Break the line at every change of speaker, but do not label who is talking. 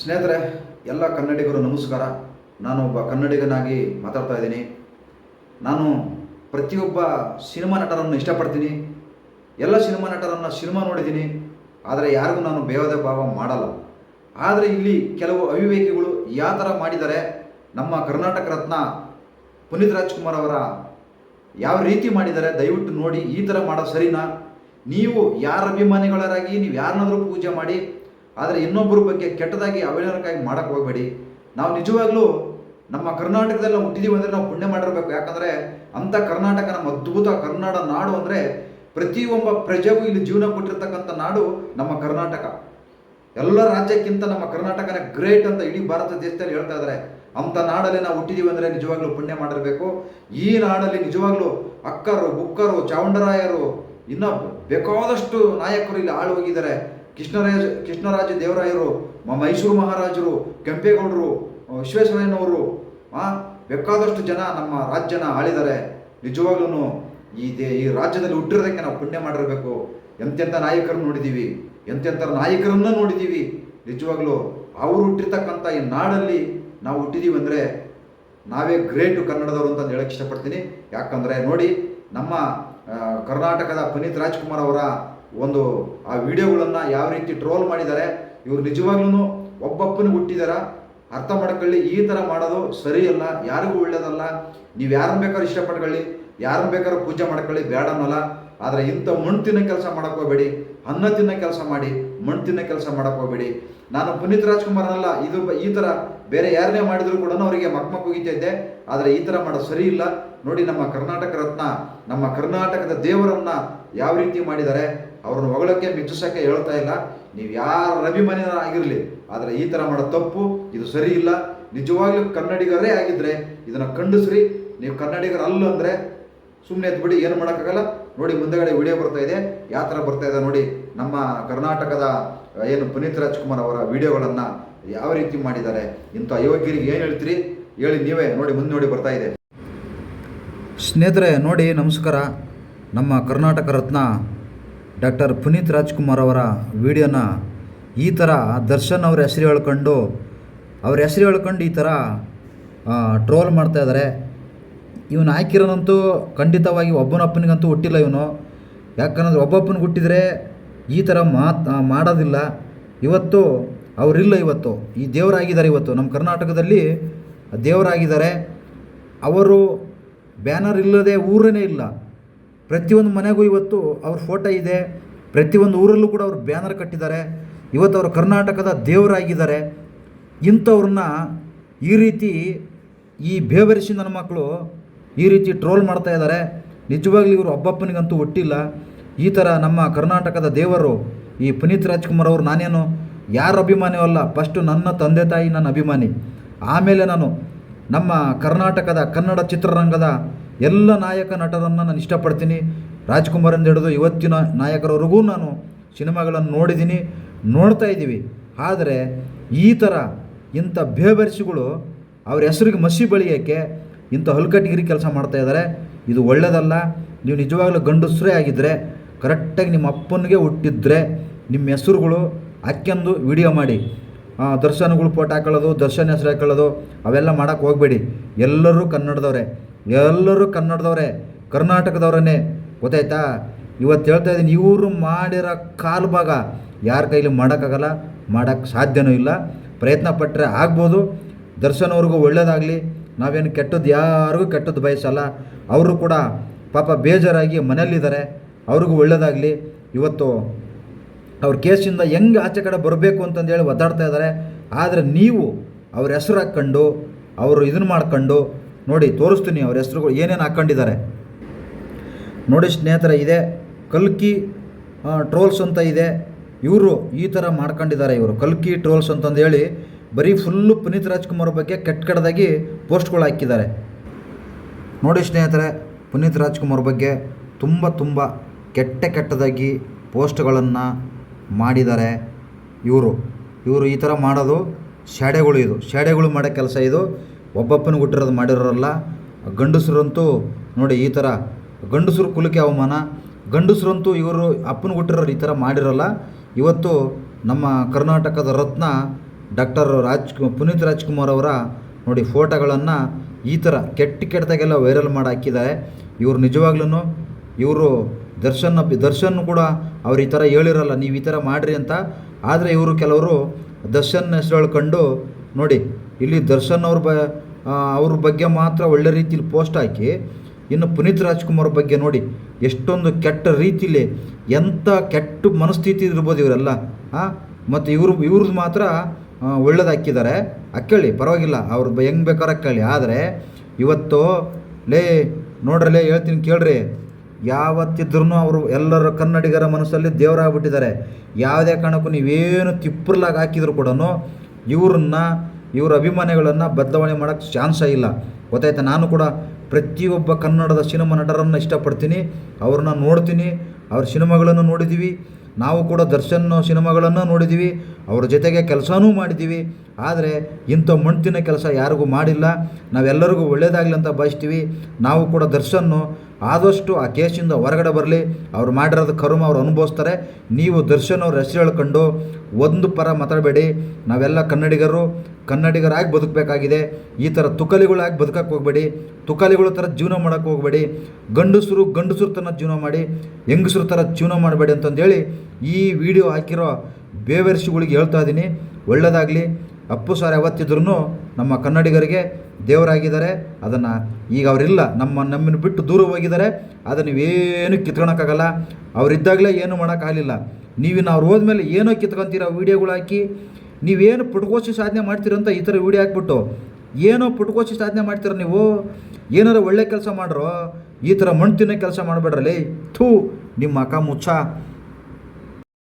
ಸ್ನೇಹಿತರೆ, ಎಲ್ಲ ಕನ್ನಡಿಗರು ನಮಸ್ಕಾರ. ನಾನು ಒಬ್ಬ ಕನ್ನಡಿಗನಾಗಿ ಮಾತಾಡ್ತಾ ಇದ್ದೀನಿ. ನಾನು ಪ್ರತಿಯೊಬ್ಬ ಸಿನಿಮಾ ನಟರನ್ನು ಇಷ್ಟಪಡ್ತೀನಿ. ಎಲ್ಲ ಸಿನಿಮಾ ನಟರನ್ನು ಸಿನಿಮಾ ನೋಡಿದ್ದೀನಿ. ಆದರೆ ಯಾರಿಗೂ ನಾನು ಬೇವದ ಭಾವ ಮಾಡಲ್ಲ. ಆದರೆ ಇಲ್ಲಿ ಕೆಲವು ಅವಿವೇಕಿಗಳು ಯಾವ ಥರ ಮಾಡಿದ್ದಾರೆ, ನಮ್ಮ ಕರ್ನಾಟಕ ರತ್ನ ಪುನೀತ್ ರಾಜ್ಕುಮಾರ್ ಅವರ ಯಾವ ರೀತಿ ಮಾಡಿದ್ದಾರೆ, ದಯವಿಟ್ಟು ನೋಡಿ ಈ ಥರ ಮಾಡೋದು ಸರಿನಾ? ನೀವು ಯಾರ ಅಭಿಮಾನಿಗಳರಾಗಿ ನೀವು ಯಾರನ್ನಾದರೂ ಪೂಜೆ ಮಾಡಿ ಆದರೆ ಇನ್ನೊಬ್ಬರ ಬಗ್ಗೆ ಕೆಟ್ಟದಾಗಿ ಅವಹೇಳನಕ್ಕಾಗಿ ಮಾಡಕ್ಕೆ ಹೋಗಬೇಡಿ. ನಾವು ನಿಜವಾಗ್ಲೂ ನಮ್ಮ ಕರ್ನಾಟಕದಲ್ಲಿ ನಾವು ಹುಟ್ಟಿದೀವಿ ಅಂದರೆ ನಾವು ಪುಣ್ಯ ಮಾಡಿರಬೇಕು. ಯಾಕಂದರೆ ಅಂಥ ಕರ್ನಾಟಕ ನಮ್ಮ ಅದ್ಭುತ ಕನ್ನಡ ನಾಡು ಅಂದರೆ ಪ್ರತಿಯೊಬ್ಬ ಪ್ರಜೆಗೂ ಇಲ್ಲಿ ಜೀವನ ಕೊಟ್ಟಿರ್ತಕ್ಕಂಥ ನಾಡು ನಮ್ಮ ಕರ್ನಾಟಕ. ಎಲ್ಲ ರಾಜ್ಯಕ್ಕಿಂತ ನಮ್ಮ ಕರ್ನಾಟಕನೇ ಗ್ರೇಟ್ ಅಂತ ಇಡೀ ಭಾರತ ದೇಶದಲ್ಲಿ ಹೇಳ್ತಾ ಇದ್ದಾರೆ ಅಂಥ ನಾಡಲ್ಲಿ ನಾವು ಹುಟ್ಟಿದೀವಿ ಅಂದರೆ ನಿಜವಾಗ್ಲೂ ಪುಣ್ಯ ಮಾಡಿರಬೇಕು. ಈ ನಾಡಲ್ಲಿ ನಿಜವಾಗ್ಲೂ ಅಕ್ಕರು, ಬುಕ್ಕರು ಚಾವುಂಡರಾಯರು ಇನ್ನೂ ಬೇಕಾದಷ್ಟು ನಾಯಕರು ಇಲ್ಲಿ ಆಳು ಹೋಗಿದ್ದಾರೆ. ಕೃಷ್ಣರಾಜ ಕೃಷ್ಣರಾಜ ದೇವರಾಯರು ಮೈಸೂರು ಮಹಾರಾಜರು, ಕೆಂಪೇಗೌಡರು ವಿಶ್ವೇಶ್ವರಯ್ಯನವರು ಬೇಕಾದಷ್ಟು ಜನ ನಮ್ಮ ರಾಜ್ಯನ ಆಳಿದ್ದಾರೆ ನಿಜವಾಗ್ಲೂ ಈ ದೇ, ಈ ರಾಜ್ಯದಲ್ಲಿ ಹುಟ್ಟಿರೋದಕ್ಕೆ ನಾವು ಪುಣ್ಯ ಮಾಡಿರಬೇಕು. ಎಂತೆಂಥ ನಾಯಕರನ್ನು ನೋಡಿದ್ದೀವಿ ಎಂತೆಂಥ ನಾಯಕರನ್ನ ನೋಡಿದ್ದೀವಿ ನಿಜವಾಗ್ಲೂ ಅವರು ಹುಟ್ಟಿರ್ತಕ್ಕಂಥ ಈ ನಾಡಲ್ಲಿ ನಾವು ಹುಟ್ಟಿದ್ದೀವಿ ಅಂದರೆ ನಾವೇ ಗ್ರೇಟು ಕನ್ನಡದವರು ಅಂತ ಹೇಳಕ್ಕೆ ಇಷ್ಟಪಡ್ತೀನಿ. ಯಾಕಂದರೆ ನೋಡಿ ನಮ್ಮ ಕರ್ನಾಟಕದ ಪುನೀತ್ ರಾಜ್ಕುಮಾರ್ ಅವರ ಒಂದು, ಆ ವಿಡಿಯೋಗಳನ್ನು ಯಾವ ರೀತಿ ಟ್ರೋಲ್ ಮಾಡಿದ್ದಾರೆ, ಇವರು ನಿಜವಾಗ್ಲೂ ಒಬ್ಬಪ್ಪನ ಹುಟ್ಟಿದಾರ? ಅರ್ಥ ಮಾಡ್ಕೊಳ್ಳಿ, ಈ ಥರ ಮಾಡೋದು ಸರಿಯಲ್ಲ, ಯಾರಿಗೂ ಒಳ್ಳೇದಲ್ಲ. ನೀವು ಯಾರನ್ನ ಬೇಕಾದ್ರೂ ಇಷ್ಟಪಡ್ಕೊಳ್ಳಿ, ಯಾರನ್ನ ಬೇಕಾದ್ರೂ ಪೂಜೆ ಮಾಡ್ಕೊಳ್ಳಿ, ಬೇಡ ಅನ್ನೋಲ್ಲ. ಆದರೆ ಇಂಥ ಮಣ್ಣು ತಿನ್ನೋ ಕೆಲಸ ಮಾಡೋಕ್ಕೋಗ್ಬೇಡಿ ಅನ್ನ ತಿನ್ನೋ ಕೆಲಸ ಮಾಡಿ ಮಣ್ಣು ತಿನ್ನೋ ಕೆಲಸ ಮಾಡೋಕ್ಕೋಗ್ಬೇಡಿ ನಾನು ಪುನೀತ್ ರಾಜ್ಕುಮಾರ್ನಲ್ಲ, ಇದು ಈ ಥರ ಬೇರೆ ಯಾರನ್ನೇ ಮಾಡಿದ್ರು ಕೂಡ ಅವರಿಗೆ ಮಕ್ಮಕ್ ಹೋಗಿತಾ ಇದ್ದೆ. ಆದರೆ ಈ ಥರ ಮಾಡೋದು ಸರಿ ಇಲ್ಲ. ನೋಡಿ, ನಮ್ಮ ಕರ್ನಾಟಕ ರತ್ನ, ನಮ್ಮ ಕರ್ನಾಟಕದ ದೇವರನ್ನು ಯಾವ ರೀತಿ ಮಾಡಿದ್ದಾರೆ ಅವ್ರನ್ನ ಹೊಗಳಕ್ಕೆ ಮೆಚ್ಚಿಸೋಕ್ಕೆ ಹೇಳ್ತಾ ಇಲ್ಲ. ನೀವು ಯಾರ ಅಭಿಮಾನಿನ ಆಗಿರಲಿ, ಆದರೆ ಈ ಥರ ಮಾಡೋ ತಪ್ಪು, ಇದು ಸರಿ ಇಲ್ಲ. ನಿಜವಾಗ್ಲೂ ಕನ್ನಡಿಗರೇ ಆಗಿದ್ರೆ ಇದನ್ನು ಖಂಡಿಸ್ರಿ. ನೀವು ಕನ್ನಡಿಗರಲ್ಲ ಅಂದರೆ ಸುಮ್ಮನೆ ಎದ್ಬಿಡಿ, ಏನು ಮಾಡೋಕ್ಕಾಗಲ್ಲ. ನೋಡಿ, ಮುಂದೆಗಡೆ ವಿಡಿಯೋ ಬರ್ತಾ ಇದೆ. ಯಾವ ಥರ ಬರ್ತಾ ಇದೆ ನೋಡಿ, ನಮ್ಮ ಕರ್ನಾಟಕದ ಏನು ಪುನೀತ್ ರಾಜ್ಕುಮಾರ್ ಅವರ ವಿಡಿಯೋಗಳನ್ನು ಯಾವ ರೀತಿ ಮಾಡಿದ್ದಾರೆ, ಇಂಥ ಅಯೋಗ್ಯರಿಗೆ ಏನು ಹೇಳ್ತೀರಿ? ಹೇಳಿ ನೀವೇ, ನೋಡಿ, ಮುಂದೆ ನೋಡಿ ಬರ್ತಾ ಇದೆ. ಸ್ನೇಹಿತರೆ, ನೋಡಿ, ನಮಸ್ಕಾರ. ನಮ್ಮ ಕರ್ನಾಟಕ ರತ್ನ ಡಾಕ್ಟರ್ ಪುನೀತ್ ರಾಜ್ಕುಮಾರ್ ಅವರ ವಿಡಿಯೋನ ಈ ಥರ ದರ್ಶನ್ ಅವ್ರ ಹೆಸರು ಹೇಳ್ಕೊಂಡು, ಅವ್ರ ಹೆಸರು ಹೇಳ್ಕೊಂಡು ಈ ಥರ ಟ್ರೋಲ್ ಮಾಡ್ತಾ ಇದ್ದಾರೆ. ಇವನು ಹಾಕಿರೋನಂತೂ ಖಂಡಿತವಾಗಿ ಒಬ್ಬನಪ್ಪನಿಗಂತೂ ಹುಟ್ಟಿಲ್ಲ ಇವನು. ಯಾಕಂದ್ರೆ ಒಬ್ಬೊಬ್ಬನಿಗೆ ಹುಟ್ಟಿದರೆ ಈ ಥರ ಮಾತ್ ಮಾಡೋದಿಲ್ಲ. ಇವತ್ತು ಅವರಿಲ್ಲ ಇವತ್ತು. ಈ ದೇವರಾಗಿದ್ದಾರೆ ಇವತ್ತು. ನಮ್ಮ ಕರ್ನಾಟಕದಲ್ಲಿ ದೇವರಾಗಿದ್ದಾರೆ. ಅವರು ಬ್ಯಾನರ್ ಇಲ್ಲದೆ ಊರೇ ಇಲ್ಲ. ಪ್ರತಿಯೊಂದು ಮನೆಗೂ ಇವತ್ತು ಅವ್ರ ಫೋಟೋ ಇದೆ. ಪ್ರತಿಯೊಂದು ಊರಲ್ಲೂ ಕೂಡ ಅವ್ರು ಬ್ಯಾನರ್ ಕಟ್ಟಿದ್ದಾರೆ. ಇವತ್ತು ಅವರು ಕರ್ನಾಟಕದ ದೇವರಾಗಿದ್ದಾರೆ. ಇಂಥವ್ರನ್ನ ಈ ರೀತಿ ಈ ಬೇವರಿಸಿ ನನ್ನ ಮಕ್ಕಳು ಈ ರೀತಿ ಟ್ರೋಲ್ ಮಾಡ್ತಾ ಇದ್ದಾರೆ. ನಿಜವಾಗ್ಲೂ ಇವರು ಒಬ್ಬಪ್ಪನಿಗಂತೂ ಒಟ್ಟಿಲ್ಲ. ಈ ಥರ ನಮ್ಮ ಕರ್ನಾಟಕದ ದೇವರು ಈ ಪುನೀತ್ ರಾಜ್ಕುಮಾರ್ ಅವರು ನಾನೇನು ಯಾರ ಅಭಿಮಾನಿಯೂ ಅಲ್ಲ, ಫಸ್ಟು ನನ್ನ ತಂದೆ ತಾಯಿ ನನ್ನ ಅಭಿಮಾನಿ. ಆಮೇಲೆ ನಾನು ನಮ್ಮ ಕರ್ನಾಟಕದ ಕನ್ನಡ ಚಿತ್ರರಂಗದ ಎಲ್ಲ ನಾಯಕ ನಟರನ್ನು ನಾನು ಇಷ್ಟಪಡ್ತೀನಿ. ರಾಜ್ಕುಮಾರಿಂದ ಹಿಡಿದು ಇವತ್ತಿನ ನಾಯಕರವರೆಗೂ ನಾನು ಸಿನಿಮಾಗಳನ್ನು ನೋಡಿದ್ದೀನಿ, ನೋಡ್ತಾ ಇದ್ದೀವಿ. ಆದರೆ ಈ ಥರ ಇಂಥ ಬೇಬರಿಸಿಗಳು ಅವ್ರ ಹೆಸರಿಗೆ ಮಸಿ ಬಳಿಯೋಕ್ಕೆ ಇಂಥ ಹಲ್ಕಟ್ಟಿಗಿರಿ ಕೆಲಸ ಮಾಡ್ತಾ ಇದ್ದಾರೆ. ಇದು ಒಳ್ಳೆಯದಲ್ಲ ನೀವು ನಿಜವಾಗ್ಲೂ ಗಂಡಸರೇ ಆಗಿದ್ದರೆ ಕರೆಕ್ಟಾಗಿ ನಿಮ್ಮ ಅಪ್ಪನಿಗೆ ಹುಟ್ಟಿದ್ರೆ ನಿಮ್ಮ ಹೆಸರುಗಳು ಹಾಕ್ಯಂದು ವಿಡಿಯೋ ಮಾಡಿ. ದರ್ಶನ್ಗಳು ಫೋಟೋ ಹಾಕೊಳ್ಳೋದು, ದರ್ಶನ ಹೆಸರು ಹಾಕೊಳ್ಳೋದು, ಅವೆಲ್ಲ ಮಾಡೋಕ್ಕೆ ಹೋಗಬೇಡಿ. ಎಲ್ಲರೂ ಕನ್ನಡದವರೇ. ಎಲ್ಲರೂ ಕನ್ನಡದವರೇ, ಕರ್ನಾಟಕದವರನ್ನೇ. ಗೊತ್ತಾಯ್ತಾ? ಇವತ್ತು ಹೇಳ್ತಾ ಇದ್ದೀನಿ, ಇವರು ಮಾಡಿರೋ ಕಾಲು ಭಾಗ ಯಾರ ಕೈಲಿ ಮಾಡೋಕ್ಕಾಗಲ್ಲ ಮಾಡೋಕ್ಕೆ ಸಾಧ್ಯವೂ ಇಲ್ಲ. ಪ್ರಯತ್ನ ಪಟ್ಟರೆ ಆಗ್ಬೋದು. ದರ್ಶನವ್ರಿಗೂ ಒಳ್ಳೇದಾಗಲಿ. ನಾವೇನು ಕೆಟ್ಟದ್ದು ಯಾರಿಗೂ ಕೆಟ್ಟದ್ದು ಬಯಸಲ್ಲ. ಅವರು ಕೂಡ ಪಾಪ ಬೇಜಾರಾಗಿ ಮನೆಯಲ್ಲಿದ್ದಾರೆ. ಅವ್ರಿಗೂ ಒಳ್ಳೇದಾಗಲಿ. ಇವತ್ತು ಅವ್ರ ಕೇಸಿಂದ ಹೆಂಗೆ ಆಚೆ ಕಡೆ ಬರಬೇಕು ಅಂತಂದೇಳಿ ಒದ್ದಾಡ್ತಾ ಇದ್ದಾರೆ. ಆದರೆ ನೀವು ಅವ್ರ ಹೆಸರು ಹಾಕ್ಕೊಂಡು ಅವರು ಇದನ್ನು ಮಾಡ್ಕೊಂಡು ನೋಡಿ, ತೋರಿಸ್ತೀನಿ ಅವ್ರ ಹೆಸರುಗಳು, ಏನೇನು ಹಾಕ್ಕೊಂಡಿದ್ದಾರೆ ನೋಡಿ ಸ್ನೇಹಿತರೆ, ಇದೆ ಕಲ್ಕಿ ಟ್ರೋಲ್ಸ್ ಅಂತ ಇದೆ. ಇವರು ಈ ಥರ ಮಾಡ್ಕೊಂಡಿದ್ದಾರೆ ಇವರು. ಕಲ್ಕಿ ಟ್ರೋಲ್ಸ್ ಅಂತಂದು ಹೇಳಿ ಬರೀ ಫುಲ್ಲು ಪುನೀತ್ ರಾಜ್ಕುಮಾರ್ ಬಗ್ಗೆ ಕೆಟ್ಟ ಕೆಟ್ಟದಾಗಿ ಪೋಸ್ಟ್ಗಳು ಹಾಕಿದ್ದಾರೆ. ನೋಡಿ ಸ್ನೇಹಿತರೆ, ಪುನೀತ್ ರಾಜ್ಕುಮಾರ್ ಬಗ್ಗೆ ತುಂಬ ತುಂಬ ಕೆಟ್ಟ ಕೆಟ್ಟದಾಗಿ ಪೋಸ್ಟ್ಗಳನ್ನು ಮಾಡಿದ್ದಾರೆ ಇವರು. ಇವರು ಈ ಥರ ಮಾಡೋದು ಶಾಡೆಗಳು ಇದು. ಶಾಡೆಗಳು ಮಾಡೋ ಕೆಲಸ ಇದು. ಒಬ್ಬಪ್ಪನಿಗೆ ಹುಟ್ಟಿರೋದು ಮಾಡಿರೋರಲ್ಲ, ಗಂಡಸರಂತೂ ನೋಡಿ ಈ ಥರ ಗಂಡಸರು ಕುಲಕ್ಕೆ ಅವಮಾನ, ಗಂಡಸರಂತೂ ಇವರು ಅಪ್ಪನಿಗೆ ಹುಟ್ಟಿರೋರು ಈ ಥರ ಮಾಡಿರೋಲ್ಲ. ಇವತ್ತು ನಮ್ಮ ಕರ್ನಾಟಕದ ರತ್ನ ಡಾಕ್ಟರ್ ರಾಜ್ ಪುನೀತ್ ರಾಜ್ಕುಮಾರ್ ಅವರ ನೋಡಿ ಫೋಟೋಗಳನ್ನು ಈ ಥರ ಕೆಟ್ಟ ಕೆಟ್ಟದಾಗೆಲ್ಲ ವೈರಲ್ ಮಾಡಿ ಹಾಕಿದ್ದಾರೆ. ಇವರು ನಿಜವಾಗ್ಲೂ ಇವರು ದರ್ಶನ್ ದರ್ಶನ್ ಕೂಡ ಅವ್ರು ಈ ಥರ ಹೇಳಿರಲ್ಲ, ನೀವು ಈ ಥರ ಮಾಡಿರಿ ಅಂತ. ಆದರೆ ಇವರು ಕೆಲವರು ದರ್ಶನ್ ಹೆಸರು ಹೇಳ್ಕೊಂಡು ನೋಡಿ ಇಲ್ಲಿ ದರ್ಶನ್ ಅವ್ರ ಬ ಅವ್ರ ಬಗ್ಗೆ ಮಾತ್ರ ಒಳ್ಳೆ ರೀತಿಲಿ ಪೋಸ್ಟ್ ಹಾಕಿ, ಇನ್ನು ಪುನೀತ್ ರಾಜ್ಕುಮಾರ್ ಬಗ್ಗೆ ನೋಡಿ, ಎಷ್ಟೊಂದು ಕೆಟ್ಟ ರೀತಿಲಿ ಎಂಥ ಕೆಟ್ಟ ಮನಸ್ಥಿತಿ ಇರ್ಬೋದು ಇವರೆಲ್ಲ ಹಾಂ ಮತ್ತು ಇವರು, ಇವ್ರದ್ದು ಮಾತ್ರ ಒಳ್ಳೇದು ಹಾಕಿದ್ದಾರೆ ಅಕ್ಕೇಳಿ ಪರವಾಗಿಲ್ಲ ಅವ್ರ ಹೆಂಗೆ ಬೇಕಾದ್ರೆ ಅಕ್ಕೇಳಿ ಆದರೆ, ಇವತ್ತು, ಲೇ ನೋಡ್ರಲೇ ಹೇಳ್ತೀನಿ ಕೇಳ್ರಿ. ಯಾವತ್ತಿದ್ರೂ ಅವರು ಎಲ್ಲರ ಕನ್ನಡಿಗರ ಮನಸ್ಸಲ್ಲಿ ದೇವರಾಗ್ಬಿಟ್ಟಿದ್ದಾರೆ. ಯಾವುದೇ ಕಾರಣಕ್ಕೂ ನೀವೇನು ತಿಪ್ಪರ್ಲಾಗಿ ಹಾಕಿದ್ರು ಕೂಡ ಇವ್ರನ್ನ ಇವ್ರ ಅಭಿಮಾನಿಗಳನ್ನು ಬದಲಾವಣೆ ಮಾಡೋಕ್ಕೆ ಚಾನ್ಸೇ ಇಲ್ಲ. ಗೊತ್ತಾಯ್ತಾ? ನಾನು ಕೂಡ ಪ್ರತಿಯೊಬ್ಬ ಕನ್ನಡದ ಸಿನಿಮಾ ನಟರನ್ನು ಇಷ್ಟಪಡ್ತೀನಿ. ಅವ್ರನ್ನ ನೋಡ್ತೀನಿ. ಅವ್ರ ಸಿನಿಮಾಗಳನ್ನು ನೋಡಿದ್ದೀವಿ ನಾವು ಕೂಡ ದರ್ಶನ್ ಸಿನಿಮಾಗಳನ್ನು ನೋಡಿದ್ದೀವಿ ಅವ್ರ ಜೊತೆಗೆ ಕೆಲಸನೂ ಮಾಡಿದ್ದೀವಿ ಆದರೆ ಇಂಥ ಮಣ್ತಿನ ಕೆಲಸ ಯಾರಿಗೂ ಮಾಡಿಲ್ಲ. ನಾವೆಲ್ಲರಿಗೂ ಒಳ್ಳೆಯದಾಗಲಿ ಅಂತ ಬಯಸ್ತೀವಿ ನಾವು ಕೂಡ ದರ್ಶನ್ನು ಆದಷ್ಟು ಆ ಕೇಸಿಂದ ಹೊರಗಡೆ ಬರಲಿ. ಅವ್ರು ಮಾಡಿರೋದು ಕರ್ಮ ಅವ್ರು ಅನುಭವಿಸ್ತಾರೆ. ನೀವು ದರ್ಶನ್ ಅವ್ರ ಹೆಸರು ಹೇಳ್ಕೊಂಡು ಒಂದು ಪರ ಮಾತಾಡಬೇಡಿ. ನಾವೆಲ್ಲ ಕನ್ನಡಿಗರು. ಕನ್ನಡಿಗರಾಗಿ ಬದುಕಬೇಕಾಗಿದೆ. ಈ ಥರ ತುಕಲಿಗಳಾಗಿ ಬದುಕಕ್ಕೆ ಹೋಗಬೇಡಿ. ತುಕಲಿಗಳ ಥರ ಜೀವನ ಮಾಡೋಕ್ಕೆ ಹೋಗಬೇಡಿ. ಗಂಡಸರು ಗಂಡಸರು ಥರ ಜೀವನ ಮಾಡಿ, ಹೆಂಗಸರು ಥರ ಜೀವನ ಮಾಡಬೇಡಿ ಅಂತಂದೇಳಿ ಈ ವಿಡಿಯೋ ಹಾಕಿರೋ ಬೇವರ್ಷಿಗಳಿಗೆ ಹೇಳ್ತಾ ಇದ್ದೀನಿ. ಒಳ್ಳೆಯದಾಗಲಿ ಅಪ್ಪು ಸಾರ್ ಯಾವತ್ತಿದ್ರೂ ನಮ್ಮ ಕನ್ನಡಿಗರಿಗೆ ದೇವರಾಗಿದ್ದಾರೆ. ಅದನ್ನು ಈಗ ಅವರಿಲ್ಲ. ನಮ್ಮ ನಮ್ಮನ್ನು ಬಿಟ್ಟು ದೂರ ಹೋಗಿದ್ದಾರೆ. ಅದನ್ನು ನೀವೇನು ಕಿತ್ಕೊಳಕ್ಕಾಗಲ್ಲ. ಅವರಿದ್ದಾಗಲೇ ಏನು ಮಾಡೋಕ್ಕಾಗಲಿಲ್ಲ. ನೀವು ಅವ್ರು ಹೋದ್ಮೇಲೆ ಏನೋ ಕಿತ್ಕೊಂತೀರ ವೀಡಿಯೋಗಳು ಹಾಕಿ. ನೀವೇನು ಪುಟ್ಕೋಸಿ ಸಾಧನೆ ಮಾಡ್ತೀರಂತ ಈ ಥರ ವಿಡಿಯೋ ಹಾಕ್ಬಿಟ್ಟು, ಏನೋ ಪುಟ್ಕೋಸಿ ಸಾಧನೆ ಮಾಡ್ತೀರ ನೀವು? ಏನಾರು ಒಳ್ಳೆ ಕೆಲಸ ಮಾಡ್ರೋ? ಈ ಥರ ಮಣ್ಣು ತಿನ್ನೋ ಕೆಲಸ ಮಾಡಬೇಡ್ರಲ್ಲಿ? ಥೂ, ನಿಮ್ಮ ಅಕ್ಕ ಮುಚ್ಚ.